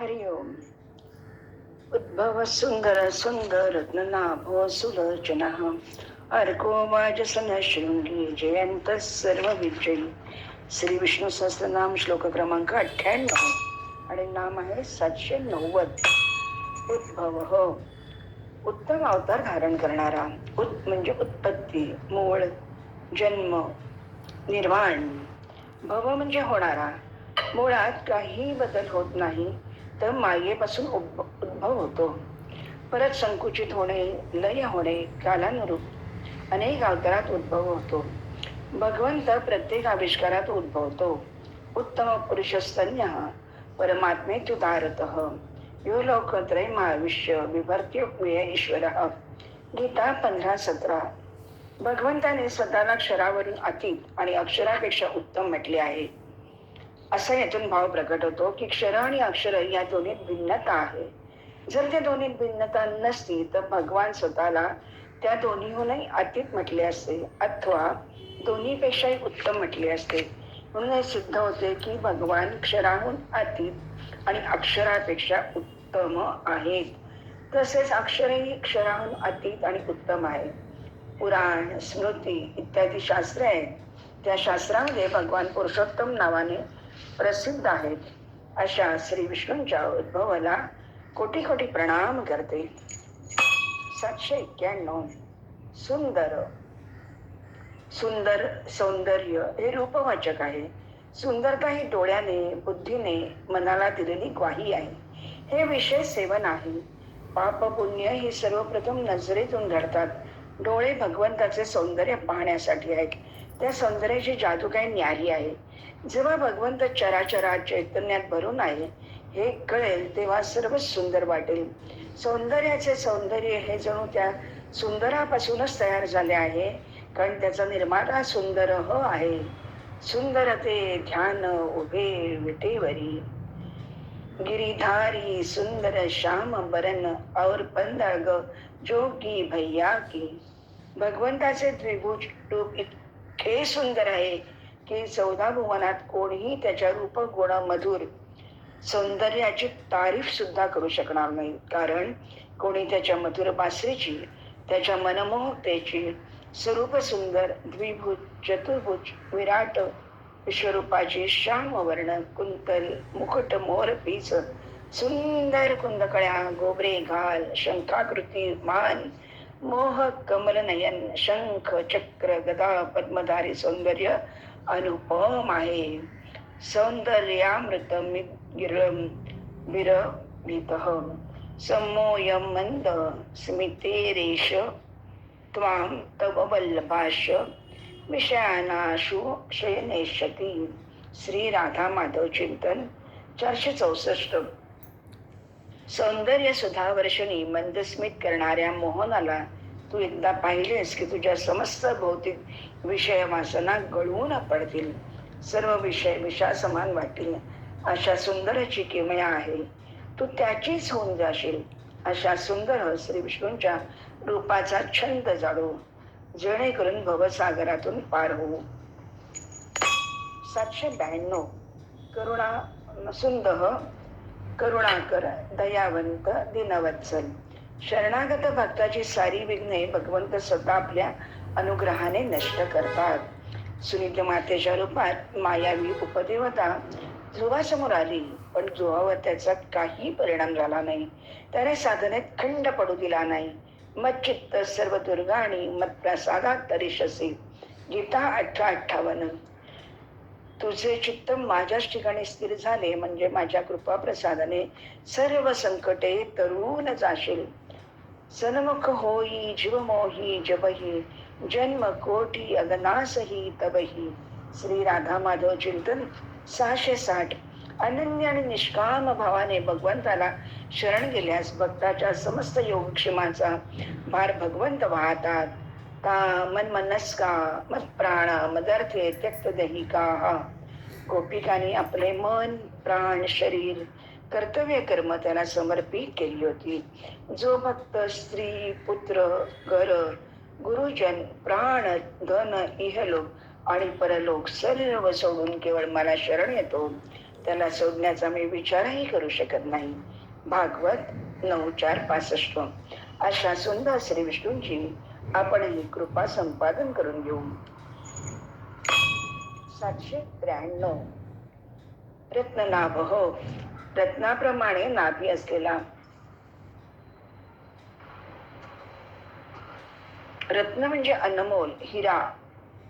हरि ओम। उद्भव सुंदर सुंदर रत्ननाभो सुलोचन। अर्को वाजसन शृंगी जयंत सर्व विजयी। श्री विष्णू सहस्रनाम श्लोक क्रमांक अठ्ठ्याण्णव आणि नाम आहे सातशे नव्वद। उद्भव हो। उत्तम अवतार धारण करणारा उत् म्हणजे उत्पत्ती मूळ जन्म निर्माण। भव म्हणजे होणारा। मुळात काही बदल होत नाही। तर मायेपासून उद्भ- उद्भव होतो. परत संकुचित होणे लय होणे कालानुरूप अनेक अवतारात उद्भव होतो. भगवंत प्रत्येक आविष्कारात उद्भवतो. उत्तम पुरुषस्तन्य परमात्मेत्युदारत यो लोकत्रय महाविश्य विभर्त्युक्रिय ईश्वर. गीता पंधरा सतरा. भगवंताने स्वतःला क्षरावरून अतीत आणि अक्षरापेक्षा उत्तम म्हटले आहे. असा यातून भाव प्रकट होतो की क्षर आणि अक्षर या दोन्हीत भिन्नता आहे. जर त्या दोन्हीत भिन्नता नसती तर भगवान स्वतःला त्या दोन्हीहूनही अतीत म्हटले असते अथवा दोन्हीपेक्षाही उत्तम म्हटले असते. म्हणून हे सिद्ध होते की भगवान क्षराहून अतीत आणि अक्षरापेक्षा उत्तम आहेत. तसेच अक्षरही क्षराहून अतीत आणि उत्तम आहे. पुराण स्मृती इत्यादी शास्त्रे आहेत. त्या शास्त्रामध्ये भगवान पुरुषोत्तम नावाने प्रसिद्ध आहेत. अशा श्री विष्णूंच्या उद्भवाला कोटी कोटी प्रणाम करते. सातशे एक्क्याण्णव सुंदर. सुंदर सौंदर्य हे रूपवाचक आहे. सुंदरता ही डोळ्याने बुद्धीने मनाला दिलेली ग्वाही आहे. हे विशेष सेवन आहे. पाप पुण्य ही सर्वप्रथम नजरेतून घडतात डोळे भगवंताचे सौंदर्य पाहण्यासाठी आहेत. त्या सौंदर्याची जादू काही न्यारी आहे. जेव्हा भगवंत चराचरा चैतन्यात भरून आहे हे कळेल तेव्हा सर्वच सुंदर वाटेल. सौंदर्याचे सौंदर्य हे जणू त्या सुंदरापासूनच तयार झाले आहे कारण त्याचा निर्माता सुंदर ह आहे. सुंदर ते ध्यान उभे विटेवरी. गिरिधारी सुंदर श्याम बरन और पंदग जोगी भैया की. भगवंताचे द्विभुज रूप हे सुंदर आहे की चौदा भुवनात कोणीही त्याच्या रूप गुण मधुर सौंदर्याची तारीफ सुद्धा करू शकणार नाही. कारण कोणी त्याच्या मधुर बासरीची त्याच्या मनमोहकतेची स्वरूप सुंदर द्विभुज चतुर्भुज विराट विश्वरूपाची श्याम वर्ण कुंतल मुकुट मोर पीच सुंदर कुंदकळ्या गोबरे घाल शंकाकृती मान मोह कमल नयन शंख चक्र गदा पद्मधारी सौंदर्य अनुपम आहे. सौंदर्यामृत विरभित समोयम मंद स्मितेरेश त्वां तव वल्लभाश विषयानाशु शयनेशती श्री राधा माधव चिंतन चारशे चौसष्ट. सौंदर्य सुधावर्षणी मंदस्मित करणाऱ्या मोहनाला तू एकदा पाहिलेस की तुझ्या समस्त भौतिक विषय वासना गळवून पडतील. सर्व विषय विषासमान वाटतील. अशा सुंदरची किमया आहे. तू त्याचीच होऊन जाशील. अशा सुंदर श्री विष्णूंच्या रूपाचा छंद जाडू. जेणेकरून भवसागरातून पार होऊ. सातशे ब्याण्णव. करुणा सुंदर करुणाकर दयावंत दिनवत्सल. शरणागत भक्ताची सारी विघ्ने भगवंत स्वतः आपल्या अनुग्रहाने नष्ट करतात. सुनीत मातेच्या रूपात मायावी उपदेवता ध्रुवासमोर आली पण ध्रुवावर त्याचा काही परिणाम झाला नाही. त्याने साधनेत खंड पडू दिला नाही. मत चित्त सर्व दुर्गाणी मत प्रसादात तरीशसी गीता अठरा अठ्ठावन्न. तुझे चित्त माझ्याच ठिकाणी स्थिर झाले म्हणजे माझ्या कृपा प्रसादाने सर्व संकटे तरुण जाशील. सन्मुख होई जीवमोही जबही जन्म कोटी अगनासही तबही श्री राधा माधव चिंतन सहाशे साठ. अनन्य आणि निष्काम भावाने भगवंताला शरण गेल्यास भक्ताच्या समस्त योगक्षेमाचा भार भगवंत वाहतात. का मन मनस्का मत प्राण मदर्थे त्यक्त दहिका। गोपिकांनी आपले मन प्राण शरीर कर्तव्य कर्म त्याला समर्पित केली होती. जो भक्त स्त्री पुत्र घर गुरुजन प्राण धन इहलोक आणि परलोक सर्व सोडून केवळ मला शरण येतो त्याला सोडण्याचा मी विचारही करू शकत नाही. भागवत नऊ चार पासष्ट. अशा सुंदर श्री विष्णूंची आपण ही कृपा संपादन करून घेऊ. सातशे त्र्याण्णव. रत्ननाभ हो. रत्नाप्रमाणे नाभी असलेला. रत्न म्हणजे अनमोल हिरा.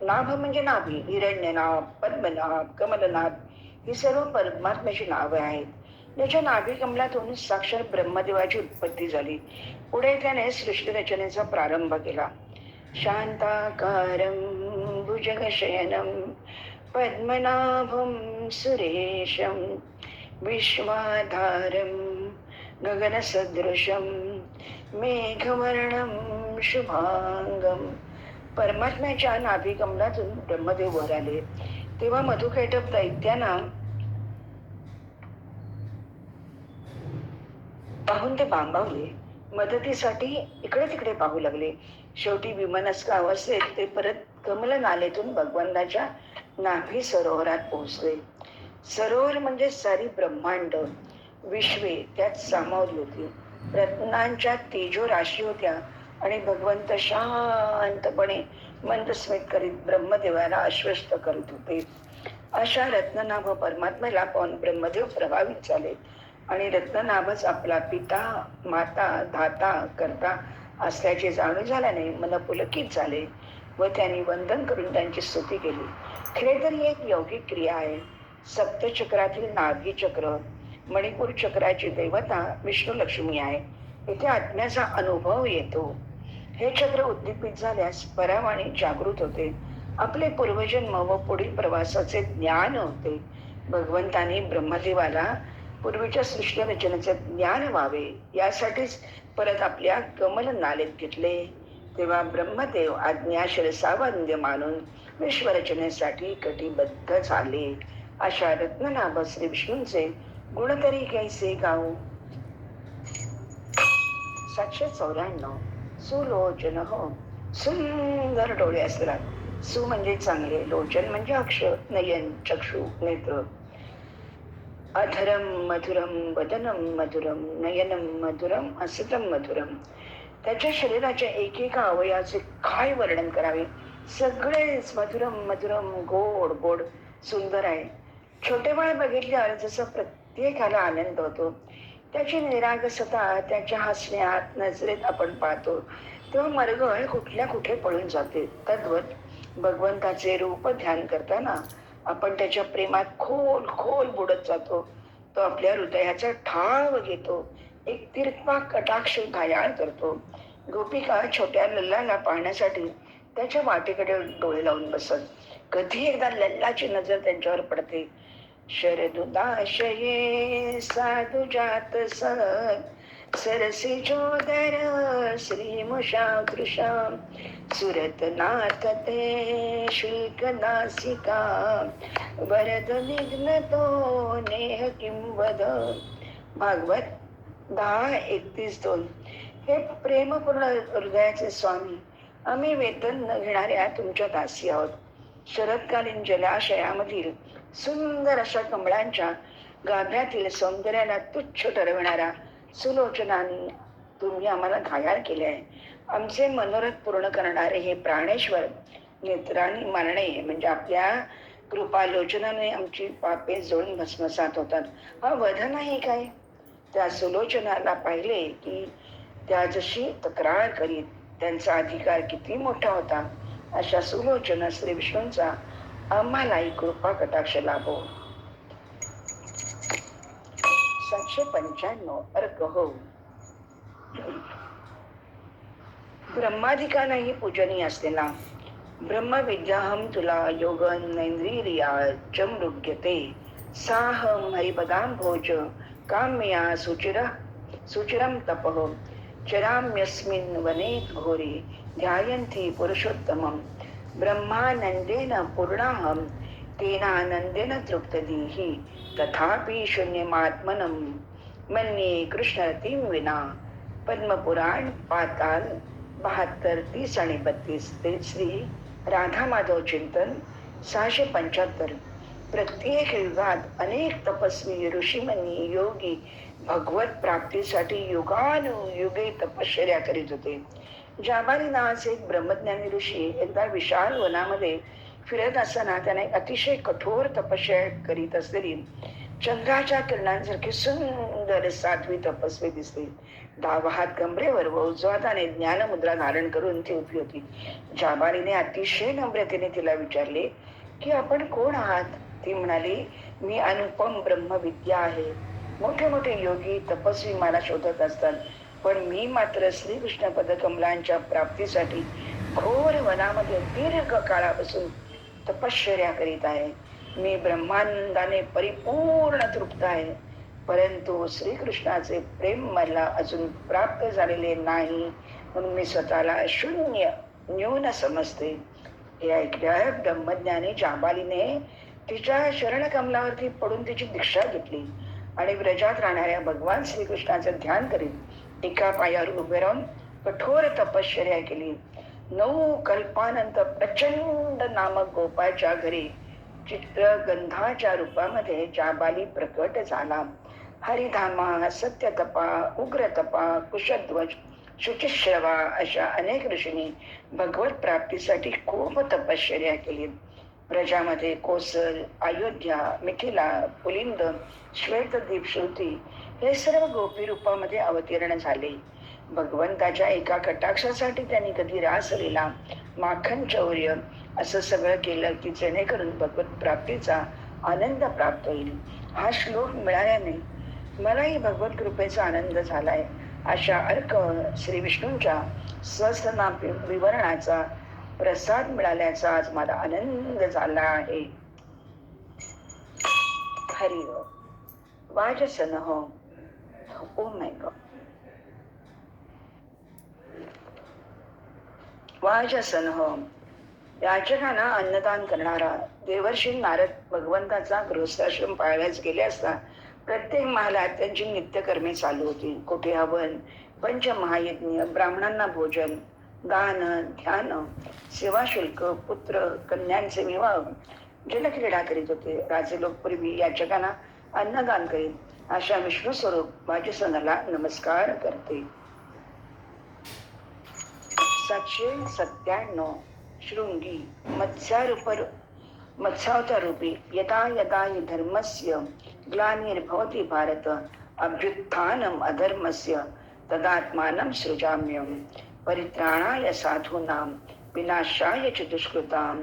नाभ म्हणजे नाभी हिरण्यनाभ पद्मनाभ कमलनाभ. ही सर्व परमात्म्याची नावे आहेत. त्याच्या नाभिकमलातून साक्षर ब्रह्मदेवाची उत्पत्ती झाली. पुढे त्याने सृष्टी रचनेचा प्रारंभ केला. शांताकारं भुजगशयनं पद्मनाभं सुरेशं विश्वाधारं गगनसदृशं मेघवर्णं शुभांगम परमात्म्याच्या नाभिकमलातून ब्रह्मदेव वर आले. तेव्हा मधुकैटप दैत्यांना पाहून ते बांबावले. मदतीसाठी इकडे तिकडे पाहू लागले. शेवटी विमानस्क अवस्थेत ते परत कमल नालेतून भगवंताच्या नाभी सरोवरात पोहोचले. सरोवर म्हणजे सारी ब्रह्मांड. विश्वे त्यात सामावली होती. रत्नांच्या तेजो राशी होत्या आणि भगवंत शांतपणे मंदस्मित करीत ब्रह्मदेवाला आश्वस्त करत होते. अशा रत्ननाभ परमात्म्याला पाहून ब्रह्मदेव प्रभावित झाले. आणि रत्ननाभच आपला पिता माता धाता करता असल्याचे जाणून झाल्याने मन पुलकित झाले व त्यांनी वंदन करून त्यांची स्तुती केली. खरे तर ही एक यौगिक क्रिया आहे. सप्तचक्रातील नागी चक्र मणिपूर चक्राची देवता विष्णू लक्ष्मी आहे. इथे आत्म्याचा अनुभव येतो. हे चक्र उद्दीपित झाल्यास परावाणी जागृत होते. आपले पूर्वजन्म व पुढील प्रवासाचे ज्ञान होते. भगवंतानी ब्रह्मदेवाला पूर्वीच्या सृष्टीरचनेचे ज्ञान व्हावे यासाठीच परत आपल्या कमल नालेत घेतले. तेव्हा ब्रह्मदेव आज्ञा सावंद्य मानून विश्वरचनेसाठी कटिबद्ध झाले. अशा रत्ननाभ श्री विष्णूंचे गुण तरी कैसे गाऊ सातशे चौऱ्याण्णव. सुलोचन हो सुंदर डोळे असतात. सु म्हणजे चांगले लोचन म्हणजे अक्ष नयन चक्षु नेत्र. अधरम मधुरम वदनम मधुरम नयनम मधुरम हसतम मधुरम त्याच्या शरीराच्या एकेका अवयाचे काय वर्णन करावे? सगळेच मधुरम मधुरम गोड गोड सुंदर आहे. छोटे बाळ बघितल्यावर जसं प्रत्येकाला आनंद होतो त्याची निरागसता त्याच्या हसण्यात नजरेत आपण पाहतो तेव्हा मरगळ कुठल्या कुठे पळून जाते. तद्वत भगवंताचे रूप ध्यान करताना आपण त्याच्या प्रेमात खोल खोल बुडत जातो. तो आपल्या हृदयाचा ठाव घेतो. एक तिरपा कटाक्ष घायाळ करतो. गोपिका छोट्या लल्लाला पाहण्यासाठी त्याच्या वाटेकडे डोळे लावून बसत. कधी एकदा लल्लाची नजर त्यांच्यावर पडते. शरदुदाशये साधू जात सर सरसी चोदर श्रीमुषाकृशा सुरत ते शुल्क वरद निघ्नतो नेह किंवद भागवत दहा एकतीस दोन. हे प्रेमपूर्ण हृदयाचे स्वामी आम्ही वेतन न घेणाऱ्या तुमच्या दासी आहोत. शरदकालीन जलाशयामधील सुंदर अशा कमळांच्या गाभ्यातील सौंदर्याला तुच्छ ठरविणारा सुलोचनानी तुम्ही आम्हाला घायाळ केले आहे. आमचे मनोरथ पूर्ण करणारे हे प्राणेश्वर नेत्राने मारणे म्हणजे आपल्या कृपालोचनाने आमची पापे जोडून भस्मसात होतात. हा वध नाही काय? त्या सुलोचनाला पाहिले की त्या जशी तक्रार करीत त्यांचा अधिकार किती मोठा होता. अशा सुलोचना श्री विष्णूंचा आम्हालाही कृपा कटाक्ष लाभो. सातशे पंच्याण्णव अर्क हो ब्रह्माधिकानही पूजनीय असलेला ब्रह्मविद्याहम तुला योग नैंद्रिया चमृग्यते साहम हरिपदाम भोज काम्या सुचिर सुचिरम तपः। चराम्यस्मिन् वने घोरे ध्यायन्ति पुरुषोत्तमं। ब्रह्मानन्देन पूर्णाहं तेनानन्देन तृप्तदीहि तथापि शून्यमात्मनं। मन्ये कृष्णरतीं विना पद्मपुराण पाताल बहात्तर तीस आणि बत्तीस ते श्री राधा माधव चिंतन सहाशे पंच्याहत्तर। प्रत्येक युगात अनेक तपस्वी ऋषीमनी योगी भगवत प्राप्तीसाठी युगानुयुगे तपश्चर्या करीत होते। जाबारी नावाचे एक ब्रह्मज्ञानी ऋषी एकदा विशाल वनामध्ये फिरत असताना त्याने अतिशय कठोर तपस्या करीत असलेली चंद्राच्या किरणांसारखी सुंदर साध्वी तपस्वी दिसते डावा हात कमरेवर व उजवा हाताने ज्ञानमुद्रा धारण करून ती उभी होती. जाबारीने अतिशय नम्रतेने तिला विचारले की आपण कोण आहात? ती म्हणाली मी अनुपम ब्रह्मविद्या आहे. मोठे मोठे योगी तपस्वी मला शोधत असतात पण मी मात्र श्रीकृष्ण पदकमलांच्या प्राप्तीसाठी घोर वनामध्ये दीर्घ काळापासून तपश्चर्या करीत आहे. मी ब्रह्मानंदाने परिपूर्ण तृप्त आहे. परंतु श्रीकृष्णाचे प्रेम मला अजून प्राप्त झालेले नाही. म्हणून मी स्वतःला शून्य न्यून समजते. हे ऐकल्यावर ब्रह्मज्ञानी जांबालीने तिच्या शरणकमलावरती पडून तिची दीक्षा घेतली आणि व्रजात राहणाऱ्या भगवान श्रीकृष्णाचं ध्यान करीत एका पायावर उभे राहून कठोर तपश्चर्या केली. नऊ कल्पानंतर प्रचंड नामक गोपाच्या घरी चित्रगंधाच्या रूपामध्ये जाबाली प्रकट झाला. हरिधामा सत्यतपा उग्रतपा कुशध्वज शुचिश्रवा अशा अनेक ऋषींनी भगवत प्राप्तीसाठी खूप तपश्चर्या केली. प्रजामध्ये कोसल अयोध्या मिथिला पुलिंद श्वेतदीप श्रुती हे सर्व गोपी रूपामध्ये अवतीर्ण झाले. भगवंताच्या एका कटाक्षासाठी त्यांनी कधी रास लिला माखन चौर्य असं सगळं केलं की जेणेकरून भगवत प्राप्तीचा आनंद प्राप्त होईल. हा श्लोक मिळाल्याने मलाही भगवत कृपेचा आनंद झालाय. अशा अर्क श्री विष्णूंच्या स्वसना विवरणाचा प्रसाद मिळाल्याचा आज मला आनंद झाला आहे. हरिओ वाजसन हो ओ माय गॉड. वाजसन हो याचकांना अन्नदान करणारा देवर्षी नारद भगवंताचा गृहस्थाश्रम पाळण्यास गेले असता प्रत्येक महालात त्यांची नित्यकर्मे चालू होती. कोठे हवन पंचमहायज्ञ ब्राह्मणांना भोजन दान ध्यान सेवाशुल्क पुत्र कन्यांचे विवाह जलक्रीडा करीत होते. राजे लोक पूर्वी याचकांना अन्नदान करीत अशा विष्णू स्वरूप सणाला नमस्कार करते. सातशे सत्त्याण्णव शृंगी मत्स्यारूपर मत्स्यावतारूपी यदा यदा हि धर्मस्य ग्लानिर्भवति भारत। अभ्युत्थानम् अधर्मस्य तदात्मानं सृजाम्यं परित्राणाय साधूनां विनाशाय च दुष्कृतां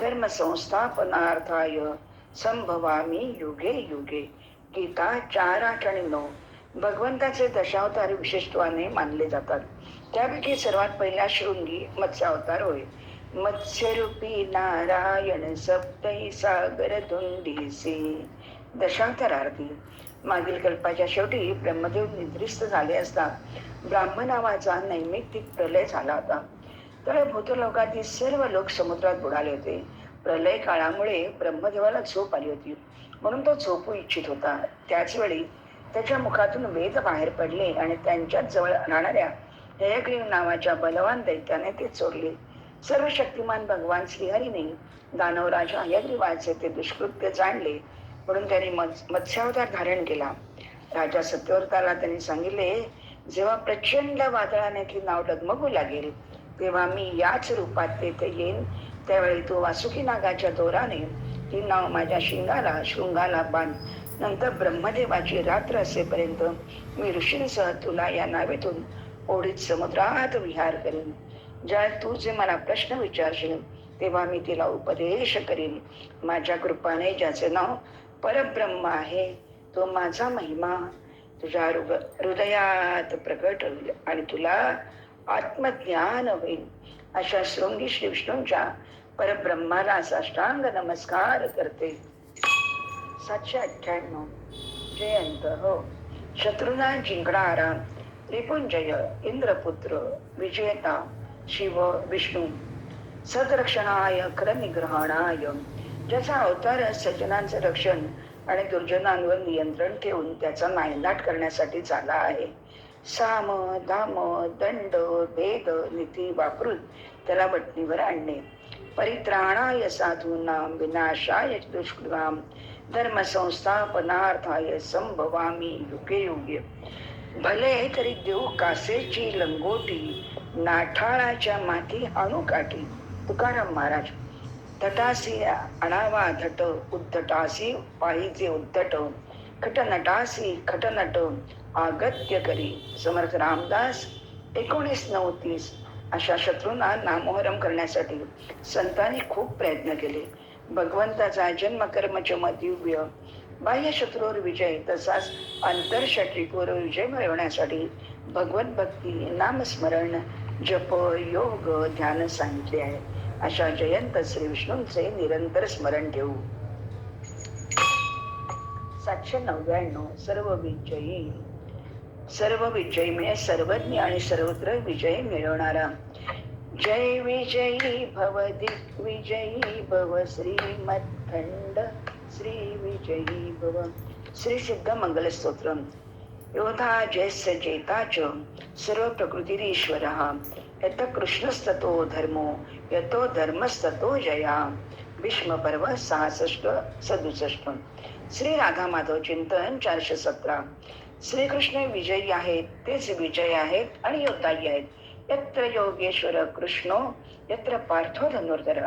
धर्मसंस्थापनार्थाय संभवामी युगे युगे। गीता चार आठ आणि नऊ। भगवंताचे दशावतार विशेषत्वाने मानले जातात। त्यापैकी सर्वात पहिला शृंगी मत्स्यावतार होय. मत्स्यरूपी नारायण सप्तई सागर धुंडीसी दशावतारार्थी. मागील कल्पाच्या शेवटी ब्रह्मदेव निद्रिस्त झाले असता ब्राह्मण नावाचा नैमित्तिक प्रलय झाला होता. तर भूतलोकातील सर्व लोक समुद्रात बुडाले होते. प्रलय काळामुळे ब्रह्मदेवाला झोप आली होती. म्हणून तो झोपू इच्छित होता. त्याच वेळी त्याच्या मुखातून वेद बाहेर पडले आणि त्यांच्याच जवळ राहणाऱ्या हयग्रीव नावाच्या बलवान दैत्याने ते चोरले. सर्व शक्तिमान भगवान श्रीहरीने दानवराजा हयग्रीवाचे ते दुष्कृत्य जाणले म्हणून त्यांनी मत्स्यावतार धारण केला. राजा सत्यवताला त्यांनी सांगितले जेव्हा प्रचंड वादळाने ती नाव डगमगू लागेल तेव्हा मी याच रूपात तेथे येईन. त्यावेळी तो वासुकी नागाच्या दोराने ती नाव माझ्या शिंगाला शृंगाला बांध. नंतर ब्रह्मदेवाची रात्र असेपर्यंत मी ऋषींसह तुला या नावेतून ओढीत समुद्रात विहार करेन. ज्या तू जे मला प्रश्न विचारशील तेव्हा मी तिला उपदेश करीन. माझ्या कृपाने ज्याचे नाव परब्रह्म आहे तो माझा महिमा. तुझ्या हृदयात प्रकट होईल आणि तुला आत्मज्ञान होईल. अशा शृंगी श्री विष्णूंच्या परब्रह्माला साष्टांग नमस्कार करते. सातशे अठ्ठ्याण्णव. जयंत हो. शत्रुना जिंकणारा त्रिपुंजय इंद्रपुत्र विजेता शिव विष्णू सदरक्षणाय निग्रहणाय ज्याचा अवतार सज्जनांचं रक्षण आणि दुर्जनांवर नियंत्रण ठेवून त्याचा नायनाट करण्यासाठी झाला आहे. साम दाम दंड भेद नीती वापरून त्याला बटणीवर आणणे. परित्राणाय साधूनाम विनाशाय दुष्कृतां धर्म संस्थापनार्थाय संभवामी युगे युगे भले तरी देऊ कासेची लंगोटी नाठाळाच्या माती आणू काठी तुकाराम महाराज तटासी अणावा धट उद्धटासी पाहिजे उद्धट खटनटासी खटनट आगत्य करी. समर्थ रामदास एकोणीस नऊ तीस अशा शत्रूंना नामोहरम करण्यासाठी संतांनी खूप प्रयत्न केले. भगवंताचा जन्म कर्मचम दिव्य बाह्य शत्रूवर विजय तसाच आंतरशत्रिकवर विजय मिळवण्यासाठी भगवत भक्ती नामस्मरण जप योग ध्यान सांगितले आहे. अशा जयंत श्री विष्णूंचे निरंतर स्मरण ठेवू. सातशे नव्याण्णव सर्व विजयी सर्व विजयी म्हणजे सर्वज्ञ आणि सर्वत्र विजय मिळवणारा. जय विजयी भव दिग्विजयी भव श्रीमत्खंड श्री विजयी भव श्री सिद्ध मंगल स्तोत्र योधा जयस्य जेताच सर्व प्रकृतीरीश्वर यत कृष्णस्ततो धर्मो यतो धर्मस्ततो जया। भीष्म पर्व सहासष्ट सदुसष्ट। श्री राधा माधव चिंतन चारशे सतरा। श्रीकृष्ण विजयी आहेत तेच विजय आहेत आणि योद्धाही आहेत। यत्र योगेश्वर कृष्णो यत्र पार्थो धनुर्धर।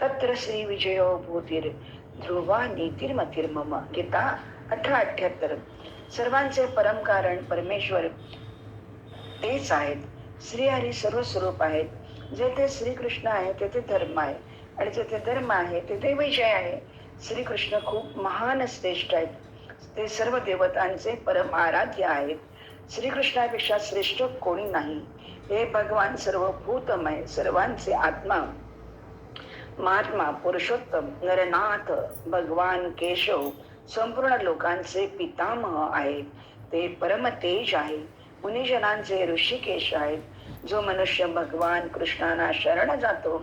तत्र श्री विजयो भूतीर। ध्रुवा नीतिर्मतिर्मम गीता अठरा अठ्याहत्तर. सर्वांचे परम कारण परमेश्वर तेच आहेत. श्री हरी सर्व स्वरूप आहेत. जेथे श्रीकृष्ण आहे तेथे धर्म आहे. आणि जेथे धर्म आहे तेथे विजय आहे. श्रीकृष्ण खूप महान श्रेष्ठ आहेत. ते सर्व देवतांचे परम आराध्य आहेत. श्रीकृष्णापेक्षा श्रेष्ठ कोणी नाही. हे भगवान सर्व भूतमय सर्वांचे आत्मा. महात्मा पुरुषोत्तम नरनाथ भगवान केशव संपूर्ण लोकांचे पितामह आहेत. ते परम तेज आहे मुनिजनांचे ऋषिकेश आहेत. जो मनुष्य भगवान कृष्णाना शरण जातो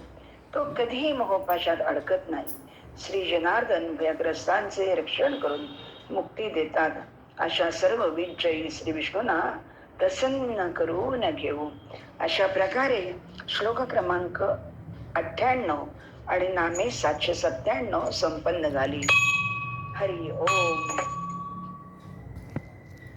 तो कधीही मोहपाशात अडकत नाही. श्री जनार्दन भयग्रस्तांचे रक्षण करून मुक्ती देतात. अशा सर्व विजयी श्री विष्णूंना प्रसन्न करून घेऊ. अशा प्रकारे श्लोक क्रमांक अठ्ठ्याण्णव आणि नामे सातशे सत्त्याण्णव संपन्न झाली. हरी ओम.